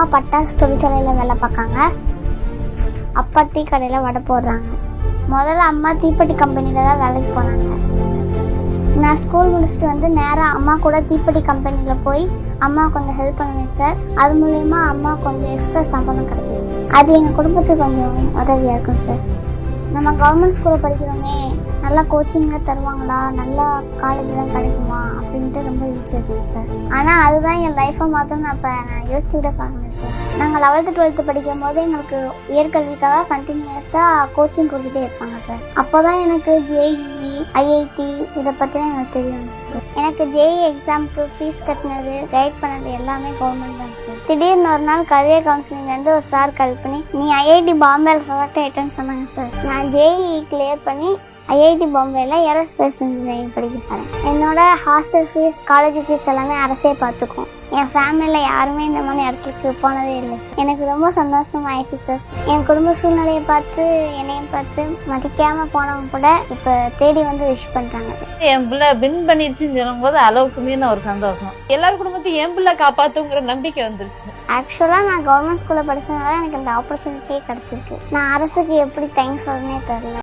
அம்மா பட்டாசு தொழிற்சாலையில் வேலை பார்க்காங்க. அப்பா டீ கடையில் வடை போடுறாங்க. முதல்ல அம்மா தீப்பெட்டி கம்பெனியில் தான் வேலைக்கு போனாங்க. நான் ஸ்கூல் முடிச்சுட்டு வந்து நேராக அம்மா கூட தீப்பெட்டி கம்பெனியில் போய் அம்மா கொஞ்சம் ஹெல்ப் பண்ணுவேன் சார் அது மூலயமா அம்மா கொஞ்சம் எக்ஸ்ட்ரா சம்பளம் கிடைக்குது. அது எங்கள் குடும்பத்துக்கு கொஞ்சம் உதவியாக இருக்கும் சார் நம்ம கவர்மெண்ட் ஸ்கூலில் படிக்கிறோமே. நல்லா கோச்சிங்லாம் தருவாங்களா? நல்லா காலேஜ்லாம் கிடைக்குமா? அப்படின்ட்டு ரொம்ப யோசிச்சிருக்கேன் சார் ஆனால் அதுதான் என் லைஃப்பை மாற்றும் நான் இப்போ நான் யோசிச்சு விட பார்க்கல சார் நாங்கள் லெவல்த்து டுவெல்த்து படிக்கும் போது எங்களுக்கு உயர்கல்விக்காக கண்டினியூஸாக கோச்சிங் கொடுத்துட்டே இருப்பாங்க சார் அப்போ தான் எனக்கு ஜேஇஇ ஐஐடி இதை பற்றிலாம் எனக்கு தெரியும் சார் எனக்கு ஜேஇ எக்ஸாமுக்கு ஃபீஸ் கட்டினது கைட் பண்ணது எல்லாமே கவர்மெண்ட் தான் சார் திடீர்னு ஒரு நாள் கரியர் கவுன்சிலிங்லேருந்து ஒரு சார் கால் பண்ணி நீ ஐஐடி பாம்பேல செலக்ட் ஆகிட்டேன்னு சொன்னாங்க சார் நான் ஜேஇ கிளியர் பண்ணி ஐஐடி பாம்பேல ஏரோஸ்பேஸ் இன்ஜினியரிங் படிக்க போகிறேன் என்னோட ஹாஸ்டல் ஃபீஸ் காலேஜ் ஃபீஸ் எல்லாமே அரசே பார்த்துக்கும் என் ஃபேமிலியில் யாருமே இந்த மாதிரி இடத்துக்கு போனதே இல்லை. சார் எனக்கு ரொம்ப சந்தோஷம் ஆயிடுச்சு சார் என் குடும்ப சூழ்நிலையை பார்த்து என்னையும் பார்த்து மதிக்காமல் போனவங்க கூட இப்போ தேடி வந்து விஷ் பண்ணுறாங்க என் பிள்ளை வின் பண்ணிடுச்சுன்னு சொல்லும்போது அளவுக்கு மீறின ஒரு சந்தோஷம். எல்லார் குடும்பத்தையும் என் பிள்ளை காப்பாத்துங்கிற நம்பிக்கை வந்துருச்சு. ஆக்சுவலாக நான் கவர்மெண்ட் ஸ்கூலில் படிச்சதுனால எனக்கு இந்த ஆப்பர்ச்சுனிட்டியே கிடச்சிருக்கு. நான் அரசுக்கு எப்படி தேங்க்ஸ் சொல்லனே தெரில